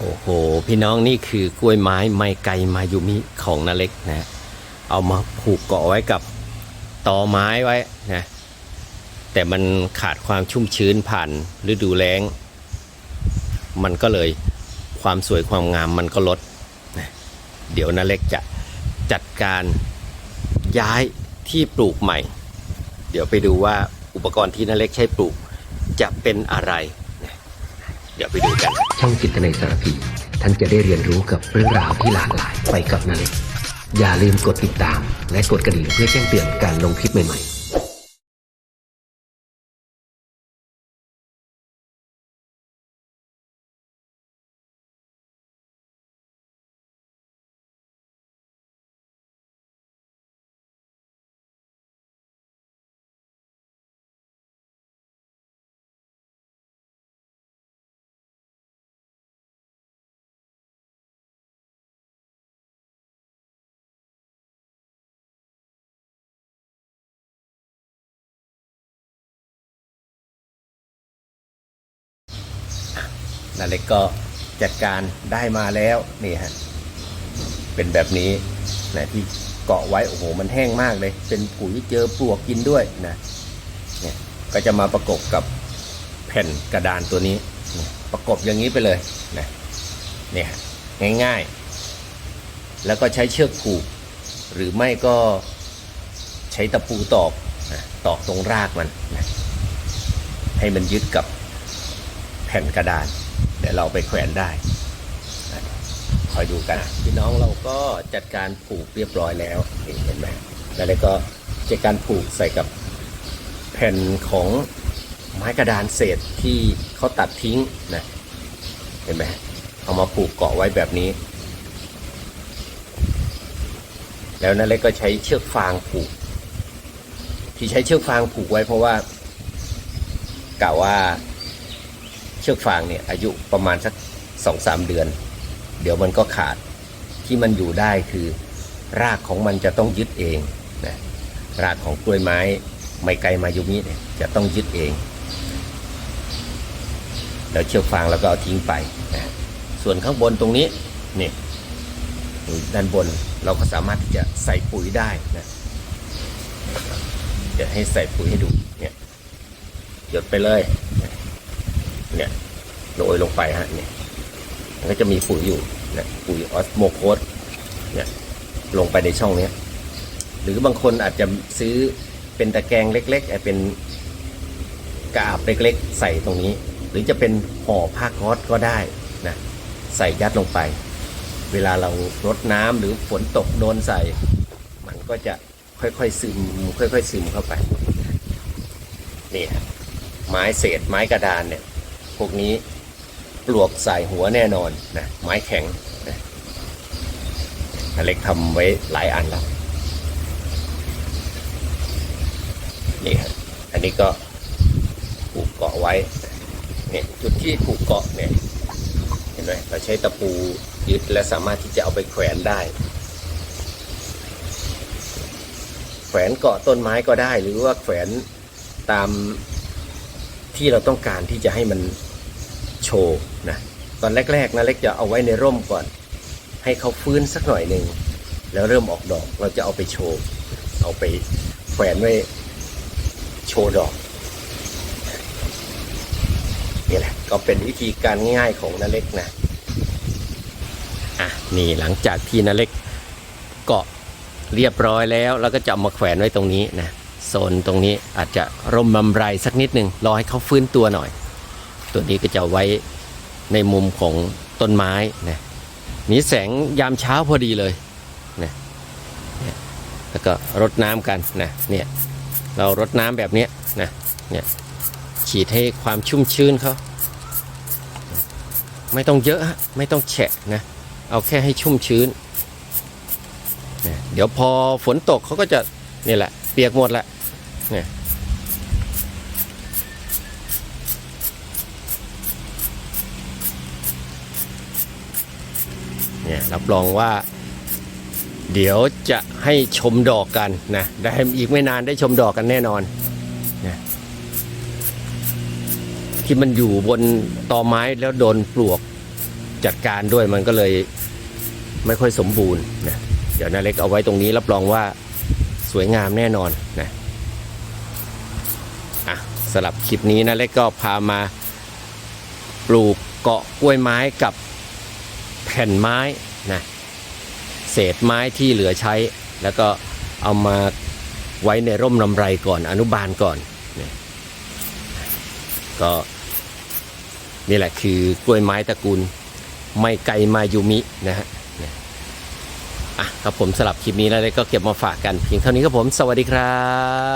โอ้โห พี่น้องนี่คือกล้วยไม้ไมไกมายุมิของนาเล็กนะ เอามาผูกเกาะไว้กับตอไม้ไว้นะ แต่มันขาดความชุ่มชื้นผ่านฤดูแล้ง มันก็เลยความสวยความงามมันก็ลดนะเดี๋ยวนาเล็กจะจัดการย้ายที่ปลูกใหม่ เดี๋ยวไปดูว่าอุปกรณ์ที่นาเล็กใช้ปลูกจะเป็นอะไร เดี๋ยวไปดูกัน ช่องจิตในสารพีท่านจะได้เรียนรู้กับเรื่องราวที่หลากหลายไปกับนาเล็กอย่าลืมกดติดตาม และกดกระดิ่งเพื่อแจ้งเตือนการลงคลิปใหม่ๆ นาเล็กก็จัดการได้มาแล้วนี่ฮะเป็นแบบนี้นะที่เกาะไว้โอ้โหมันแห้งมากเลย เป็นปุ๋ยเจอปลวกกินด้วยนะเนี่ยก็จะมาประกบกับแผ่นกระดานตัวนี้ ประกบอย่างนี้ไปเลยนะเนี่ยง่ายๆ แล้วก็ใช้เชือกผูก หรือไม่ก็ใช้ตะปูตอกนะตอกตรงรากมันนะให้มันยึดกับแผ่นกระดาน เดี๋ยเราไปแขวนได้คอยดูกันพี่น้องเราก็จัดการผูกเรียบร้อยแล้วเห็นไหมแล้วก็จัดการผูกใส่กับแผ่นของไม้กระดานเศษที่เขาตัดทิ้งนะเห็นไหมเอามาผูกเกาะไว้แบบนี้ แล้วนั่นเล็กก็ใช้เชือกฟางผูก ที่ใช้เชือกฟางผูกไว้เพราะว่ากล่าวว่า ชือกฟางเนี่ยอายุประมาณสักสองสามเดือน เดี๋ยวมันก็ขาดที่มันอยู่ได้คือ รากของมันจะต้องยึดเองนะรากของกล้วยไม้ไมไกลมายุมิเนี่ยจะต้องยึดเองแล้วเชือกฟางเราก็เอาทิ้งไปนะส่วนข้างบนตรงนี้นี่ด้านบนเราก็สามารถที่จะใส่ปุ๋ยได้นะเดี๋ยวให้ใส่ปุ๋ยให้ดูเนี่ยหยดไปเลย เนี่ยโรยลงไปฮะเนี่ยมันก็จะมีปุ๋ยอยู่นะปุ๋ยออสโมโคสเนี่ยลงไปในช่องเนี้ยหรือบางคนอาจจะซื้อเป็นตะแกรงเล็กๆเอ่อเป็นกาบเล็กๆ ใส่ตรงนี้ หรือจะเป็นห่อผ้าก๊อซก็ได้นะใส่ยัดลงไป เวลาเรารดน้ำหรือฝนตกโดนใส่ มันก็จะค่อยๆซึมค่อยๆซึมเข้าไปนี่ฮะไม้เศษไม้กระดานเนี่ย พวกนี้ปลวกใส่หัวแน่นอนนะไม้แข็งนะอเล็กทำไว้หลายอันแล้วนี่อันนี้ก็ผูกเกาะไว้เนี่ยจุดที่ผูกเกาะเนี่ยเห็นไหมเราใช้ตะปูยึดและสามารถที่จะเอาไปแขวนได้แขวนเกาะต้นไม้ก็ได้หรือว่าแขวนตาม ที่เราต้องการที่จะให้มันโชว์นะตอนแรกๆนะเล็กจะเอาไว้ในร่มก่อน ให้เขาฟื้นสักหน่อยหนึ่งแล้วเริ่มออกดอกเราจะเอาไปโชว์เอาไปแขวนไว้โชว์ดอกนี่แหละก็เป็นวิธีการง่ายๆของนาเล็กนะอะนี่หลังจากที่นาเล็กเกาะเรียบร้อยแล้ว แล้วก็จะเอามาแขวนไว้ตรงนี้นะ โซนตรงนี้อาจจะร่มบำไรสักนิดหนึ่งรอให้เขาฟื้นตัวหน่อย ตัวนี้ก็จะไว้ในมุมของต้นไม้นะมีแสงยามเช้าพอดีเลยนี่แล้วก็รดน้ำกันนะเนี่ยเรารดน้ำแบบนี้นะเนี่ยฉีดให้ความชุ่มชื้นเขาไม่ต้องเยอะไม่ต้องแฉะนะเอาแค่ให้ชุ่มชื้น เดี๋ยวพอฝนตกเขาก็จะนี่แหละ ปียกหมดละเนี่ยเนี่ยรับรองว่า เดี๋ยวจะให้ชมดอกกันนะได้อีกไม่นานได้ชมดอกกันแน่นอนนะที่มันอยู่บนตอไม้แล้วโดนปลวกจัดการด้วยมันก็เลยไม่ค่อยสมบูรณ์นะเดี๋ยวนาเล็กเอาไว้ตรงนี้รับรองว่า สวยงามแน่นอนนะอะสำหรับคลิปนี้นาเล็กก็พามาปลูกเกาะกล้วยไม้กับแผ่นไม้นะเศษไม้ที่เหลือใช้ แล้วก็เอามาไว้ในร่มลำไรก่อนอนุบาลก่อนนะก็นี่แหละคือกล้วยไม้ตระกูลไม่ไกลมายูมินะฮะ อะครับผมสลับคลิปนี้แล้วก็เก็บมาฝากกันเพียงเท่านี้ครับผม สวัสดีครั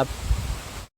บ